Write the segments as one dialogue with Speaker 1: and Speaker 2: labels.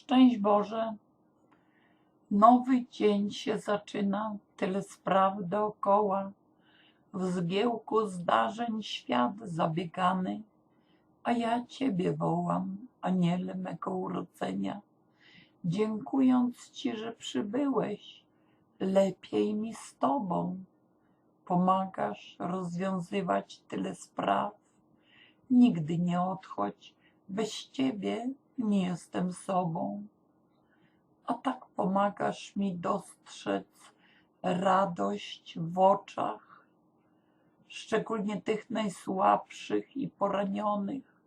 Speaker 1: Szczęść Boże. Nowy dzień się zaczyna, tyle spraw dookoła. W zgiełku zdarzeń świat zabiegany, a ja Ciebie wołam, aniele mego urodzenia. Dziękując Ci, że przybyłeś, lepiej mi z Tobą. Pomagasz rozwiązywać tyle spraw. Nigdy nie odchodź, bez Ciebie nie jestem sobą. A tak pomagasz mi dostrzec radość w oczach, szczególnie tych najsłabszych i poranionych.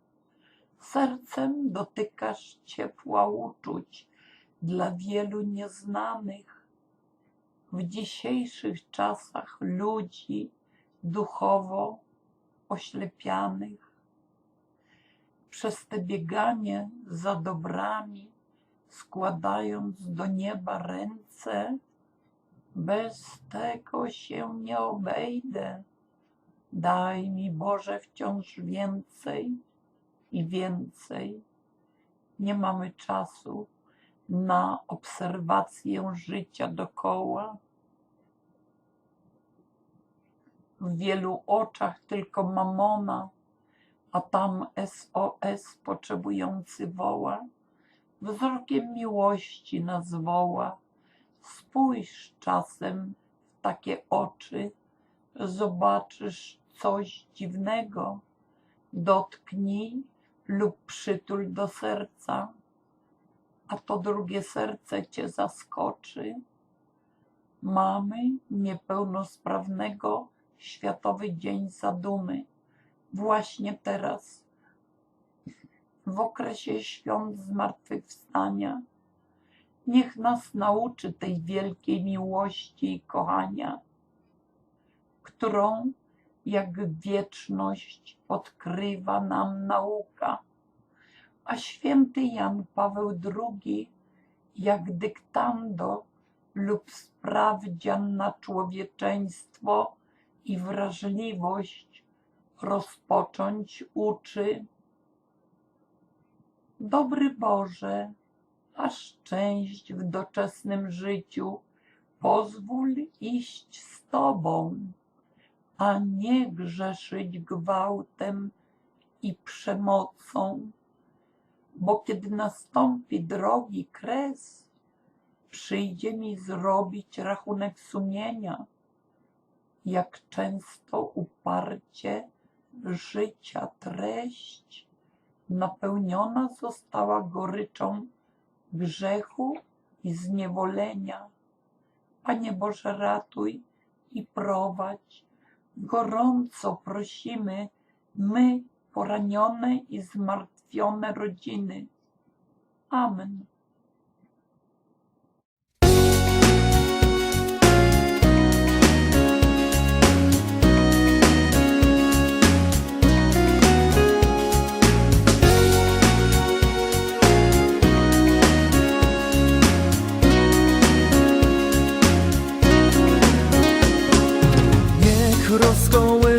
Speaker 1: Sercem dotykasz ciepła uczuć dla wielu nieznanych. W dzisiejszych czasach ludzi duchowo oślepianych przez te bieganie za dobrami, składając do nieba ręce, bez tego się nie obejdę. Daj mi Boże wciąż więcej i więcej. Nie mamy czasu na obserwację życia dokoła. W wielu oczach tylko mamona a tam SOS potrzebujący woła, wzrokiem miłości nas woła. Spójrz czasem w takie oczy, zobaczysz coś dziwnego. Dotknij lub przytul do serca, a to drugie serce cię zaskoczy. Mamy niepełnosprawnego Światowy Dzień Zadumy właśnie teraz, w okresie świąt zmartwychwstania. Niech nas nauczy tej wielkiej miłości i kochania, którą jak wieczność odkrywa nam nauka. A święty Jan Paweł II, jak dyktando lub sprawdzian na człowieczeństwo i wrażliwość, rozpocząć uczy. Dobry Boże, a szczęść w doczesnym życiu, pozwól iść z Tobą, a nie grzeszyć gwałtem i przemocą, bo kiedy nastąpi drogi kres, przyjdzie mi zrobić rachunek sumienia, jak często uparcie życia treść napełniona została goryczą grzechu i zniewolenia. Panie Boże, ratuj i prowadź. Gorąco prosimy my, poranione i zmartwione rodziny. Amen.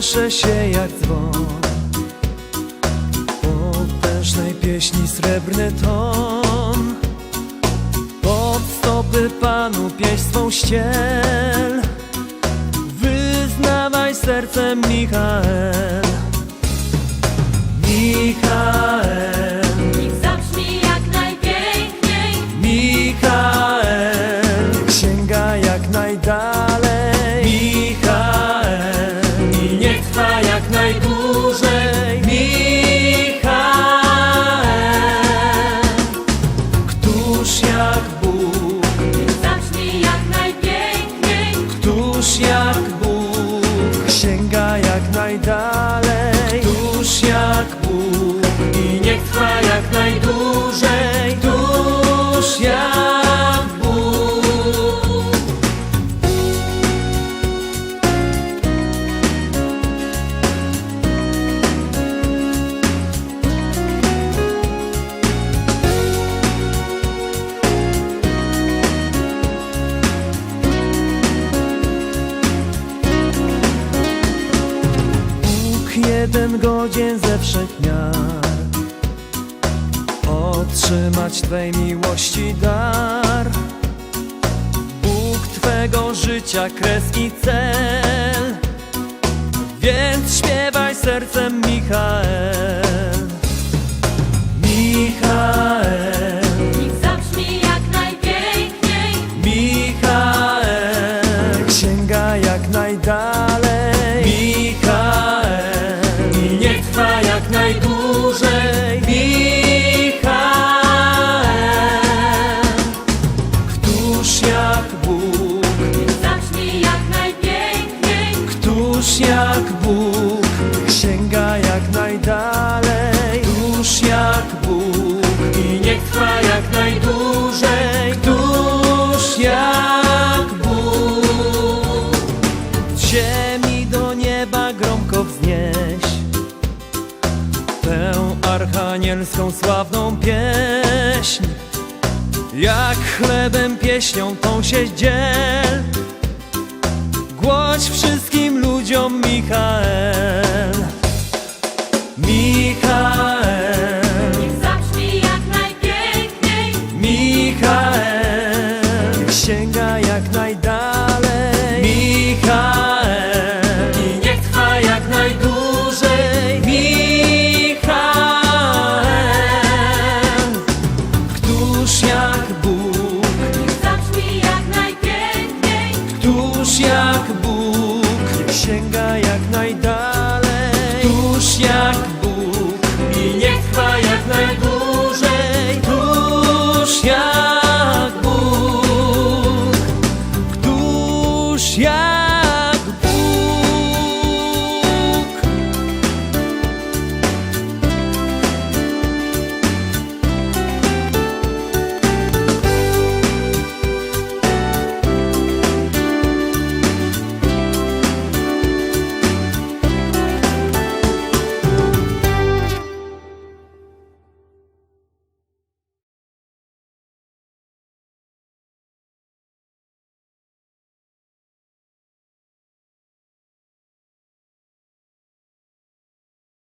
Speaker 2: Rozkołysze się jak dzwon. Potężnej pieśni srebrny ton. Pod stopy Panu pieśń swą ściel. Wyznawaj sercem Michael. Michael
Speaker 3: jak
Speaker 2: jeden godzien ze wszech miar Od otrzymać Twej miłości dar. Bóg Twego życia, kres i cel, więc śpiewaj sercem Michael. Michael,
Speaker 3: archanielską
Speaker 2: sławną pieśń. Jak chlebem pieśnią tą się dziel Głoś wszystkim ludziom Michael Któż jak Bóg?
Speaker 3: Zacznij jak najpiękniej.
Speaker 2: Któż jak Bóg? Sięga jak najdalej. Któż jak Bóg? I niech Twoja